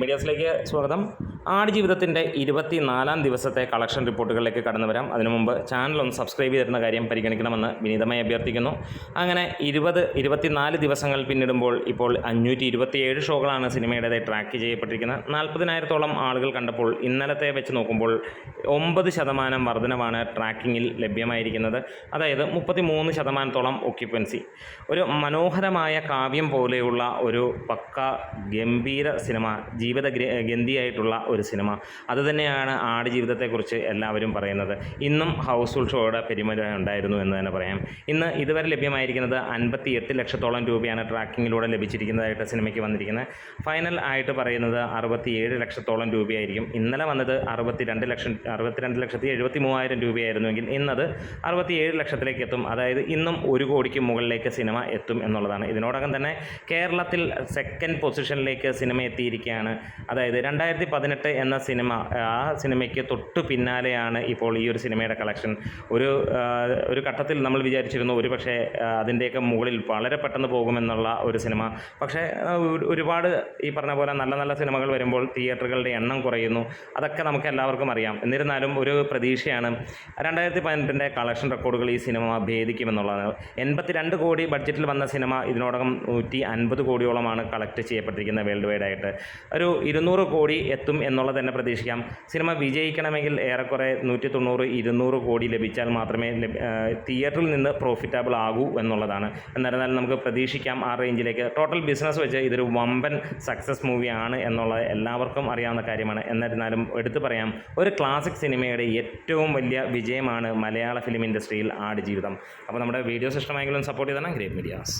മീഡിയാസിലേക്ക് സ്വാഗതം. ആടുജീവിതത്തിന്റെ ഇരുപത്തിനാലാം ദിവസത്തെ കളക്ഷൻ റിപ്പോർട്ടുകളിലേക്ക് കടന്നു വരാം. അതിനു മുമ്പ് ചാനൽ ഒന്ന് സബ്സ്ക്രൈബ് ചെയ്തിരുന്ന കാര്യം പരിഗണിക്കണമെന്ന് വിനീതമായി അഭ്യർത്ഥിക്കുന്നു. അങ്ങനെ ഇരുപത് ഇരുപത്തിനാല് ദിവസങ്ങൾ പിന്നിടുമ്പോൾ ഇപ്പോൾ അഞ്ഞൂറ്റി ഇരുപത്തിയേഴ് ഷോകളാണ് സിനിമയുടേതായി ട്രാക്ക് ചെയ്യപ്പെട്ടിരിക്കുന്നത്. നാൽപ്പതിനായിരത്തോളം ആളുകൾ കണ്ടപ്പോൾ ഇന്നലത്തെ വെച്ച് നോക്കുമ്പോൾ ഒമ്പത് ശതമാനം വർധനമാണ് ട്രാക്കിങ്ങിൽ ലഭ്യമായിരിക്കുന്നത്. അതായത് മുപ്പത്തി മൂന്ന് ശതമാനത്തോളം ഒക്യുപ്പൻസി ഒരു മനോഹരമായ കാവ്യം പോലെയുള്ള ഒരു പക്ക ഗംഭീര സിനിമ ജീവിത ഗന്ധിയായിട്ടുള്ള ഒരു സിനിമ. അതുതന്നെയാണ് ആടുജീവിതത്തെക്കുറിച്ച് എല്ലാവരും പറയുന്നത്. ഇന്നും ഹൗസ്ഫുൾ ഷോയുടെ പെരുമഴ ഉണ്ടായിരുന്നു എന്ന് തന്നെ പറയാം. ഇന്ന് ഇതുവരെ ലഭ്യമായിരിക്കുന്നത് അൻപത്തി എട്ട് ലക്ഷത്തോളം രൂപയാണ് ട്രാക്കിങ്ങിലൂടെ ലഭിച്ചിരിക്കുന്നതായിട്ട് സിനിമയ്ക്ക് വന്നിരിക്കുന്നത്. ഫൈനൽ ആയിട്ട് പറയുന്നത് അറുപത്തിയേഴ് ലക്ഷത്തോളം രൂപയായിരിക്കും. ഇന്നലെ വന്നത് അറുപത്തിരണ്ട് ലക്ഷം അറുപത്തിരണ്ട് ലക്ഷത്തി എഴുപത്തി മൂവായിരം രൂപയായിരുന്നുവെങ്കിൽ ഇന്നത് അറുപത്തിയേഴ് ലക്ഷത്തിലേക്ക് എത്തും. അതായത് ഇന്നും ഒരു കോടിക്ക് മുകളിലേക്ക് സിനിമ എത്തും എന്നുള്ളതാണ്. ഇതിനോടകം തന്നെ കേരളത്തിൽ സെക്കൻഡ് പൊസിഷനിലേക്ക് സിനിമ എത്തിയിരിക്കുകയാണ് അതായത് രണ്ടായിരത്തി പതിനെട്ട് എന്ന സിനിമ ആ സിനിമയ്ക്ക് തൊട്ടു പിന്നാലെയാണ് ഇപ്പോൾ ഈ ഒരു സിനിമയുടെ കളക്ഷൻ ഒരു ഒരു ഘട്ടത്തിൽ നമ്മൾ വിചാരിച്ചിരുന്നു ഒരു പക്ഷേ അതിന്റെയൊക്കെ മുകളിൽ വളരെ പെട്ടെന്ന് പോകുമെന്നുള്ള ഒരു സിനിമ. പക്ഷേ ഒരുപാട് ഈ പറഞ്ഞ പോലെ നല്ല നല്ല സിനിമകൾ വരുമ്പോൾ തിയേറ്ററുകളുടെ എണ്ണം കുറയുന്നു. അതൊക്കെ നമുക്ക് എല്ലാവർക്കും അറിയാം. എന്നിരുന്നാലും ഒരു പ്രതീക്ഷയാണ് രണ്ടായിരത്തി പതിനെട്ടിന്റെ കളക്ഷൻ റെക്കോർഡുകൾ ഈ സിനിമ ഭേദിക്കുമെന്നുള്ളതാണ് എൺപത്തിരണ്ട് കോടി ബഡ്ജറ്റിൽ വന്ന സിനിമ ഇതിനോടകം നൂറ്റി അൻപത് കോടിയോളമാണ് കളക്ട് ചെയ്യപ്പെട്ടിരിക്കുന്നത് വേൾഡ് വൈഡ് ആയിട്ട്. ഒരു ഇരുന്നൂറ് കോടി എത്തും എന്നുള്ളത് തന്നെ പ്രതീക്ഷിക്കാം. സിനിമ വിജയിക്കണമെങ്കിൽ ഏറെക്കുറെ നൂറ്റി തൊണ്ണൂറ് ഇരുന്നൂറ് കോടി ലഭിച്ചാൽ മാത്രമേ തിയേറ്ററിൽ നിന്ന് പ്രോഫിറ്റബിൾ ആകൂ എന്നുള്ളതാണ്. എന്നിരുന്നാലും നമുക്ക് പ്രതീക്ഷിക്കാം ആ റേഞ്ചിലേക്ക് ടോട്ടൽ ബിസിനസ് വെച്ച് ഇതൊരു വമ്പൻ സക്സസ് മൂവിയാണ് എന്നുള്ളത് എല്ലാവർക്കും അറിയാവുന്ന കാര്യമാണ്. എന്നിരുന്നാലും എടുത്തു പറയാം ഒരു ക്ലാസിക് സിനിമയുടെ ഏറ്റവും വലിയ വിജയമാണ് മലയാള ഫിലിം ഇൻഡസ്ട്രിയിൽ ആടുജീവിതം. അപ്പോൾ നമ്മുടെ വീഡിയോസ് ഇഷ്ടമായെങ്കിലും സപ്പോർട്ട് ചെയ്തതാണ് ഗ്രേറ്റ് മീഡിയാസ്